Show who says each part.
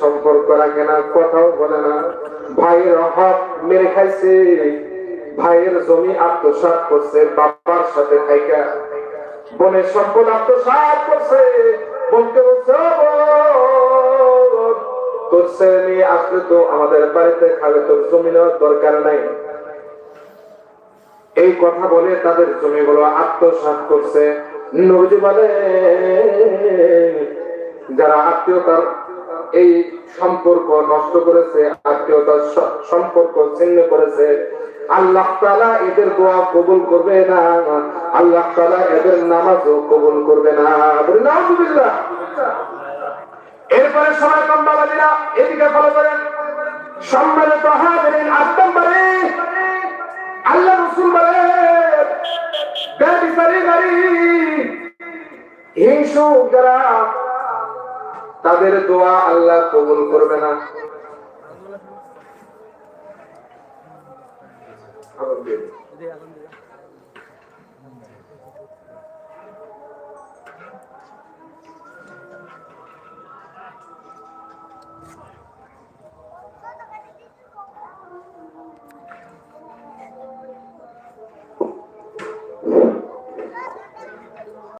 Speaker 1: সম্পর্ক রাখে না, কথাও বলে না। ভাইয়ের হক মেরে খাইছে। ভাইয়ের জমি আত্মসাৎ করছে, বাবার সাথে খাইকা বোনের সম্পদ আত্মসাৎ করছে বোনকে বলছে তোর ছেলে মেয়ে আসলে তো আমাদের বাড়িতে খাবে, তোর জমি নেওয়ার দরকার নাই। এই কথা বলে তাদের জমিগুলো আত্মসাৎ করছে। নবীজি বলে, যারা আত্মীয়তার এই সম্পর্ক নষ্ট করেছে আত্মীয়তার সম্পর্ক ছিন্ন করেছে। আল্লাহ তালা এদের দোয়া কবুল করবে না। আল্লাহ তালা এদের নামাজও কবুল করবে না। বলি, নাউজুবিল্লাহ। এরপরে সময় কম বাবাজিরা এদিকে ফলো করেন। সম্মানিত হাজিরিন, আট নম্বরে। আল্লাহ রসুল বলে ব্যভিচারী নারী, হিংসুক যারা তাদের দোয়া আল্লাহ কবুল করবে না।